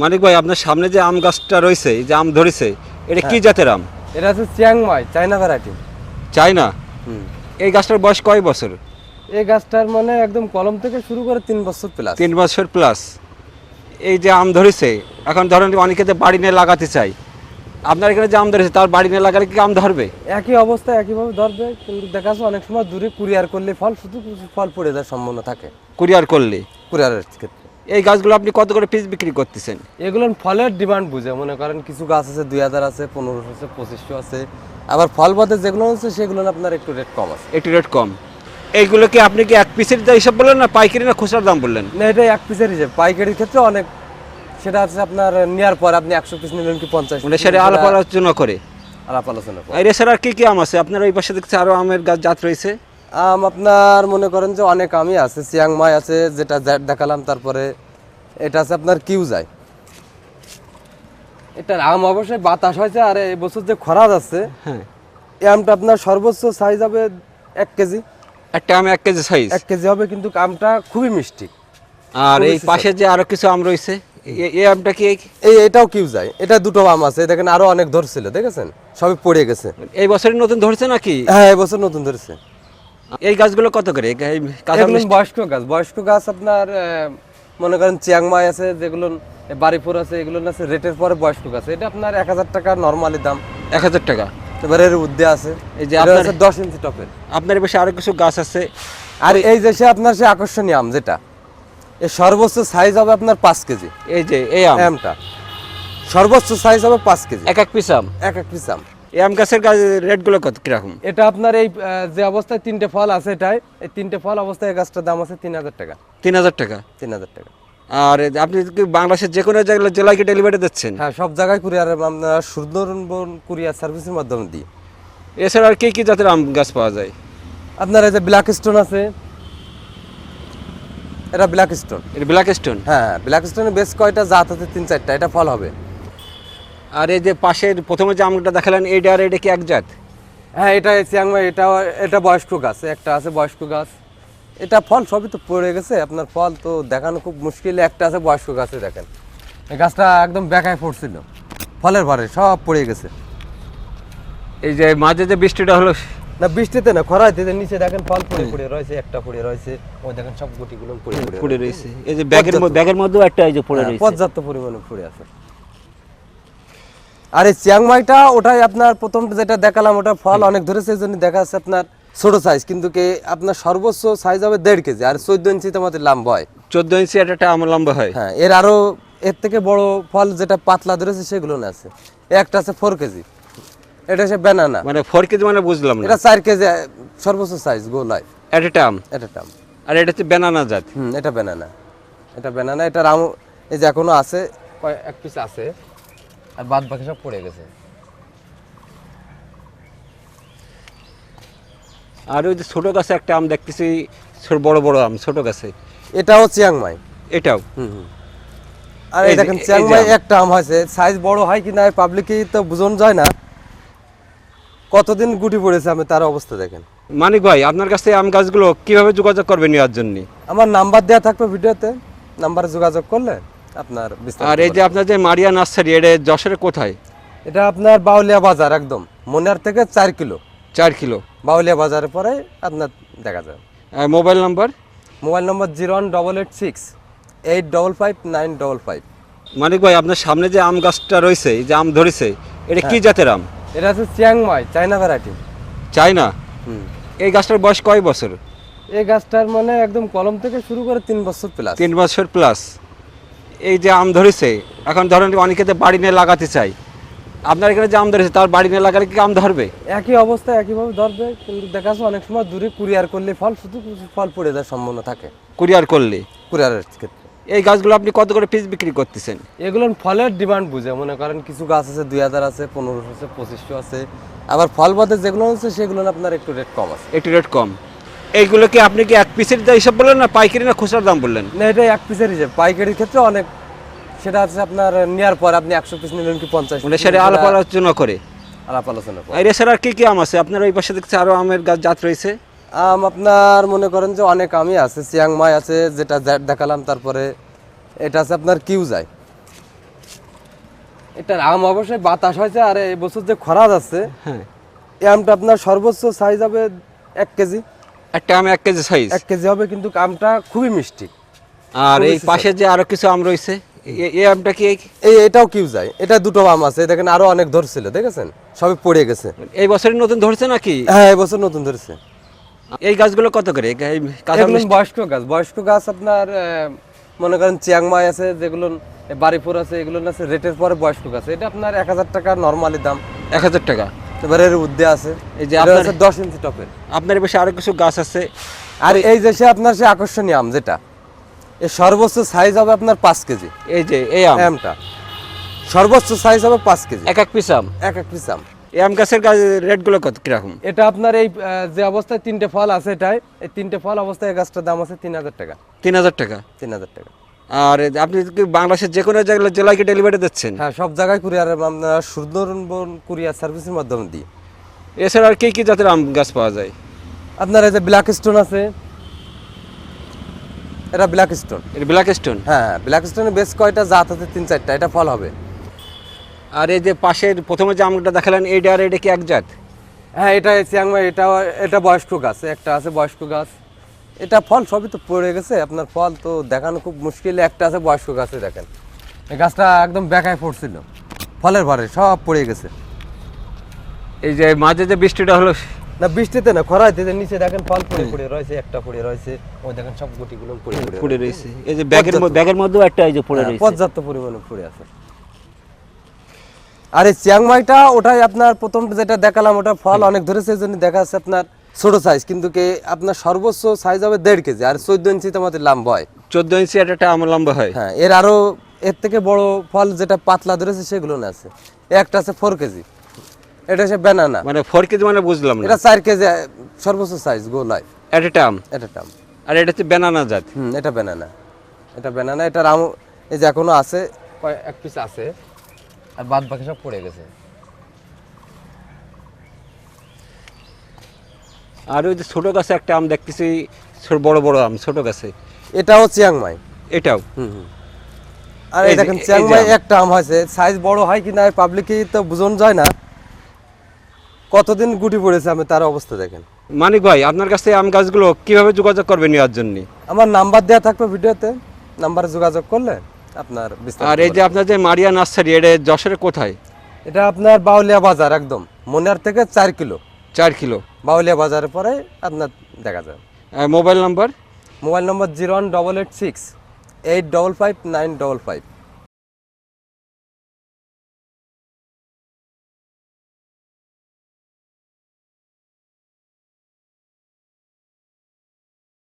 মানিক ভাই আপনার সামনে যে আম গাছটা রয়েছে এই যে আম ধরেছে এটা কি জাতের আম? এটা হচ্ছে চিয়াংমাই চায়না ভ্যারাইটি চায়না? এই গাছটার বয়স কয় বছর? এই গাছটার মানে একদম কলম থেকে শুরু করে তিন বছর প্লাস তিন বছর প্লাস এই যে আম ধরেছে এখন ধরেন অনেকে যে বাড়ি নিয়ে লাগাতে চাই আপনার এখানে যে আম ধরেছে তার বাড়ি নিয়ে লাগালে কি আম ধরবে? একই অবস্থা একইভাবে ধরবে কিন্তু দেখা যাচ্ছে অনেক সময় দূরে কুরিয়ার করলে ফল শুধু ফল পড়ে যাওয়ার সম্ভাবনা থাকে। কুরিয়ার করলে? কুরিয়ারের ক্ষেত্রে। এই গাছগুলো আপনি কত করে পিস বিক্রি করতেছেন? এগুলো ফলের ডিমান্ড বুঝে। মনে করেন কিছু গাছ আছে দুই হাজার আছে পনেরোশো আছে পঁচিশশো আছে। আবার ফল বাদে যেগুলো আছে সেগুলো আপনার একটু রেট কম আছে। একটু রেট কম। এইগুলো কি আপনি কি এক পিসের হিসাব বললেন না পাইকারি না খুচরার দাম বললেন? না এটা এক পিসের হিসেবে। পাইকারির ক্ষেত্রে অনেক সেটা আছে আপনার নেওয়ার পর আপনি একশো পিস নিলেন কি পঞ্চাশ মানে সেটা আলাপ আলোচনা করে। আলাপ আলোচনা আর এছাড়া আর কি কি আম আছে? আপনার ওই পাশে দেখছি আরও আমের গাছ জাত রয়েছে। আম আপনার মনে করেন যে অনেক আমই আছে চিয়াংমাই আছে যেটা দেখালাম তারপরে এটা আছে আপনার কিউ যায় এটার আম অবশ্যই বাতাস হয়েছে আর এই বছর যে খরা যাচ্ছে হ্যাঁ। এই আমটা আপনার সর্বোচ্চ সাইজ হবে এক কেজি। একটা আম এক কেজি সাইজ এক কেজি হবে কিন্তু আমটা খুবই মিষ্টি। আর এই পাশে যে আরও কিছু আম রয়েছে এই আমটা কি এই- এই এটাও কিউ যায় এটা দুটো আম আছে দেখেন আরও অনেক ধরছিল দেখেছেন? সবই পড়ে গেছে। এই বছরই নতুন ধরছে নাকি? হ্যাঁ এবছর নতুন ধরেছে। এই গাছগুলো কত করে? বয়স্ক গাছ। বয়স্ক গাছ আপনার মনে করেন চিয়াংমাই আছে যেগুলো বাড়িপুর আছে এগুলো আছে রেটের পরে বয়স্ক গাছ। এটা আপনার এক হাজার টাকা নর্মালি দাম। এক হাজার টাকা? এবার এর উদ্দে আছে। এই যে আপনার- দশ ইঞ্চি টপের। আপনার পাশে আরও কিছু গাছ আছে? আর এই যে সে আপনার সে আকর্ষণীয় আম যেটা এর সর্বোচ্চ সাইজ হবে আপনার পাঁচ কেজি। এই যে এই আমটা। সর্বোচ্চ সাইজ হবে পাঁচ কেজি। এক এক পিস আম? এক এক পিস আম। এই আম গাছের রেটগুলো কত কীরকম? এটা আপনার এই যে অবস্থায় তিনটে ফল আছে এটাই এই তিনটে ফল অবস্থায় এই গাছটার দাম আছে তিন হাজার টাকা। তিন হাজার টাকা? তিন হাজার টাকা। আর আপনি কি বাংলাদেশের যে কোনো জায়গায় জেলায় কি ডেলিভারি দিচ্ছেন? হ্যাঁ সব জায়গায় কুরিয়ার আমরা সুন্দরবন কুরিয়ার সার্ভিসের মাধ্যমে দিই। এছাড়া আর কি কি জাতের আম গাছ পাওয়া যায়? আপনার এই যে ব্ল্যাক স্টোন আছে এটা ব্ল্যাক স্টোন এটা ব্ল্যাক স্টোন হ্যাঁ ব্ল্যাক স্টোনে বেশ কয়টা জাত আছে তিন চারটা এটা ফল হবে। আর এই যে পাশের প্রথমে যে আমটা দেখালেন এইটা আর এটা কি এক জাত? হ্যাঁ এটা চিয়াংমাই এটা এটা বয়স্ক গাছ একটা আছে বয়স্ক গাছ। এটা ফল সবই তো পড়ে গেছে আপনার ফল তো দেখানো খুব মুশকিল একটা আছে বয়স্ক গাছে দেখেন। এই গাছটা একদম বেকায় পড়ছিল ফলের ভারে সব পড়ে গেছে। এই যে মাঝে যে বৃষ্টিটা হলো না বৃষ্টিতে না খরাইতে যে নিচে দেখেন ফল পড়ে পড়ে রয়েছে একটা পড়ে রয়েছে ওই দেখেন সব গুটিগুলো পড়ে পড়ে রয়েছে। এই যে ব্যাগের মধ্যে- ব্যাগের মধ্যেও একটা এই যে পড়ে হ্যাঁ, রয়েছে। পর্যাপ্ত পরিমাণে পড়ে আছে। আর এই চিয়াংমাইটা ওটাই আপনার প্রথম যেটা দেখালাম ওটা ফল অনেক ধরেছে এই জন্য দেখা যাচ্ছে আপনার ছোট সাইজ কিন্তু কি আপনার সর্বোচ্চ সাইজ হবে দেড় কেজি আর চোদ্দ ইঞ্চিতে আমাদের লম্বা হয়। চোদ্দ ইঞ্চি একটা আম লম্বা হয়। হ্যাঁ এর আরও এর থেকে বড় ফল যেটা পাতলা ধরেছে সেগুলো না আছে। একটা আছে ফোর কেজি। এটা হচ্ছে ব্যানানা মানে ফোর কেজি মানে বুঝলাম না। এটা চার কেজি সর্বোচ্চ সাইজ গোলায় এটা একটা আম। এটা টাম আর এটা হচ্ছে বেনানা জাত। হুম এটা ব্যানানা এটা ব্যানানা এটা রাম এই যে এখনও আছে কয় এক পিস আছে। আর বাদ বাকি সব পড়ে গেছে। আর ওই যে ছোট গাছে একটা আম দেখতেছি বড় বড় আম ছোট গাছে। এটাও চিয়াংমাই। এটাও? হুম হুম। আর এই দেখেন চিয়াংমাই একটা আম হয়েছে। সাইজ বড় হয় কিনা পাবলিকই তো বুঝন যায় না। কতদিন গুটি পড়েছে আমি তার অবস্থা দেখেন। মানিক ভাই আপনার কাছে আম গাছগুলো কীভাবে যোগাযোগ করবে নেওয়ার জন্য? আমার নাম্বার দেওয়া থাকবে ভিডিওতে। নাম্বারে যোগাযোগ করলে আপনার আর এই যে আপনার যে মারিয়া নার্সারি এটা যশোরে কোথায়? এটা আপনার বাউলিয়া বাজার একদম। মনিয়ার থেকে চার কিলো। চার কিলো। বাউলিয়া বাজারের পরে আপনার দেখা আর mobile number? Mobile number zero one double eight six eight double five nine double five. Manik ভাই আপনার সামনে যে আম গাছটা রয়েছে এই যে আম ধরেছে এটা কি জাতের আম? এটা হচ্ছে চিয়াংমাই চাইনা ভ্যারাইটি। চাই না হুম। এই গাছটার বয়স কয় বছর? এই গাছটার মানে একদম কলম থেকে শুরু করে তিন বছর প্লাস তিন বছর প্লাস এই যে আম ধরেছে এখন ধরেন অনেকে তো বাড়ি নিয়ে লাগাতে চাই আপনার এখানে যে আম ধরেছে তার বাড়ি নিয়ে লাগালে কি আম ধরবে? একই অবস্থা একইভাবে ধরবে কিন্তু দেখা যাচ্ছে অনেক সময় দূরে কুরিয়ার করলে ফল শুধু ফল পড়ে যাওয়ার সম্ভাবনা থাকে। কুরিয়ার করলে? কুরিয়ারের ক্ষেত্রে। এই গাছগুলো আপনি কত করে পিস বিক্রি করতেছেন? এগুলো ফলের ডিমান্ড বুঝে মনে করেন কিছু গাছ আছে দুই হাজার আছে পনেরোশো আছে পঁচিশশো আছে আবার ফল বাদে যেগুলো আছে সেগুলো আপনার একটু রেট কম আছে। একটু রেট কম। এইগুলো কি আপনি কি এক পিসের হিসাব বললেন না পাইকারি না খুচরার দাম বললেন? না এটা এক পিসের হিসেবে। পাইকারির ক্ষেত্রে অনেক সেটা আছে আপনার নেওয়ার পর আপনি একশো পিস নিলেন কি পঞ্চাশ মানে সেটা আলাপ আলোচনা করে। আলাপ আলোচনা করে। আর এছাড়া আর কি কি আম আছে? আপনার ওই পাশে দেখছি আরও আমের গাছ জাত রয়েছে। আম আপনার মনে করেন যে অনেক আমই আছে। চিয়াংমাই আছে যেটা দেখালাম তারপরে। এটা আছে আপনার কিউ যায় এটার আম অবশ্যই বাতাস হয়েছে আর এই বছর যে খরা যাচ্ছে হ্যাঁ। এই আমটা আপনার সর্বোচ্চ সাইজ হবে এক কেজি। একটা আম এক কেজি সাইজ এক কেজি হবে কিন্তু আমটা খুবই মিষ্টি। আর এই পাশে যে আরও কিছু আম রয়েছে এই আমটা কি এই- এটাও কিউ যায়। এটা দুটো আম আছে দেখেন আরও অনেক ধরছিল দেখেছেন? সবই পড়ে গেছে। এই বছরই নতুন ধরছে নাকি? হ্যাঁ এই বছর নতুন ধরেছে। এই গাছগুলো কত করে? বয়স্ক গাছ। বয়স্ক গাছ আপনার মনে করেন চিয়াংমাই আছে যেগুলো বাড়িপুর আছে এগুলো আছে রেটের পরে বয়স্ক গাছ। এটা আপনার এক হাজার টাকা নর্মালি দাম। এক হাজার টাকা। এবারে এর উদ্দে আছে। এই যে আপনার- দশ ইঞ্চি টপের। আপনার পাশে আরও কিছু গাছ আছে। আর এই যে সে আপনার সে আকর্ষণীয় আম যেটা এর সর্বোচ্চ সাইজ হবে আপনার পাঁচ কেজি। এই যে এই আমটা। সর্বোচ্চ সাইজ হবে পাঁচ কেজি। এক এক পিস আম। এক এক পিস আম। এই আম গাছের রেটগুলো কত কীরকম? এটা আপনার এই যে অবস্থায় তিনটে ফল আছে এটাই এই তিনটে ফল অবস্থায় গাছটার দাম আছে তিন হাজার টাকা। তিন হাজার টাকা। তিন হাজার টাকা। আর আপনি কি বাংলাদেশের যে কোনো জায়গায় জেলায় কি ডেলিভারি দিচ্ছেন? হ্যাঁ সব জায়গায় কুরিয়ার আমরা সুন্দরবন কুরিয়ার সার্ভিসের মাধ্যমে দিই। এছাড়া আর কি কি জাতের আম গাছ পাওয়া যায়? আপনার এই যে ব্ল্যাক স্টোন আছে এটা ব্ল্যাক স্টোন এটা ব্ল্যাক স্টোন হ্যাঁ ব্ল্যাক স্টোনে বেশ কয়টা জাত আছে তিন চারটা এটা ফল হবে। আর এই যে পাশের প্রথমে যে আমটা দেখালেন এইটা আর এটা কি এক জাত? হ্যাঁ এটা চিয়াংমাই এটা এটা বয়স্ক গাছ একটা আছে বয়স্ক গাছ। এটা ফল সবই তো পড়ে গেছে আপনার ফল তো দেখানো খুব মুশকিল। একটা আছে বয়স্ক গাছে দেখেন। এই গাছটা একদম বেকায় পড়ছিল। ফলের ভরে সব পড়ে গেছে। এই যে মাঝে যে বৃষ্টিটা হলো না বৃষ্টিতে না খরাইতে যে নিচে দেখেন ফল পড়ে পড়ে রয়েছে একটা পড়ে রয়েছে ওই দেখেন সব গুটিগুলো পড়ে পড়ে পড়ে রয়েছে। এই যে ব্যাগের ব্যাগের মধ্যেও একটা এই যে পড়ে হ্যাঁ, রয়েছে। পর্যাপ্ত পরিমাণে পড়ে আছে। আর এই চিয়াংমাইটা ওটাই আপনার প্রথম যেটা দেখালাম ওটা ফল অনেক ধরেছে এই জন্য দেখা যাচ্ছে আপনার ছোট সাইজ কিন্তু কি আপনার সর্বোচ্চ সাইজ হবে দেড় কেজি আর চোদ্দ ইঞ্চিতে আমাদের লাম্বা হয়। চোদ্দ ইঞ্চি একটা একটা আম লম্বা হয়। হ্যাঁ এর আরও এর থেকে বড় ফল যেটা পাতলা ধরেছে সেগুলো না আছে। একটা আছে ফোর কেজি। এটা হচ্ছে ব্যানানা মানে ফোর কেজি মানে বুঝলাম এটা চার কেজি সর্বোচ্চ সাইজ গোল হয় একটা আম এটা টাম আর এটা হচ্ছে বেনানা জাত। হুম এটা ব্যানানা এটা ব্যানানা এটার আম এই যে এখনও আছে কয়- এক পিস আছে। আর বাদ বাকি সব পড়ে গেছে। আর ওই যে ছোট গাছে একটা আম দেখতেছি বড় বড় আম ছোট গাছে। এটাও চিয়াংমাই? এটাও। আর এই দেখেন চিয়াংমাই একটা আম হয়েছে। সাইজ বড় হয় কিনা পাবলিকই তো বুঝন যায় না। কতদিন গুটি পড়েছে আমি তার অবস্থা দেখেন। মানিক ভাই আপনার কাছে আম গাছগুলো কীভাবে যোগাযোগ করবে নেওয়ার জন্য? আমার নাম্বার দেওয়া থাকবে ভিডিওতে। নাম্বারে যোগাযোগ করলে আপনার আর এই যে আপনার যে মারিয়া নার্সারি এটা যশোরের কোথায়? এটা আপনার বাউলিয়া বাজার একদম। মনিয়ার থেকে চার কিলো। চার কিলো। বাউলিয়া বাজারের পরে আপনার দেখা যায়। Mobile number? Mobile number zero one double eight six eight double five nine double five.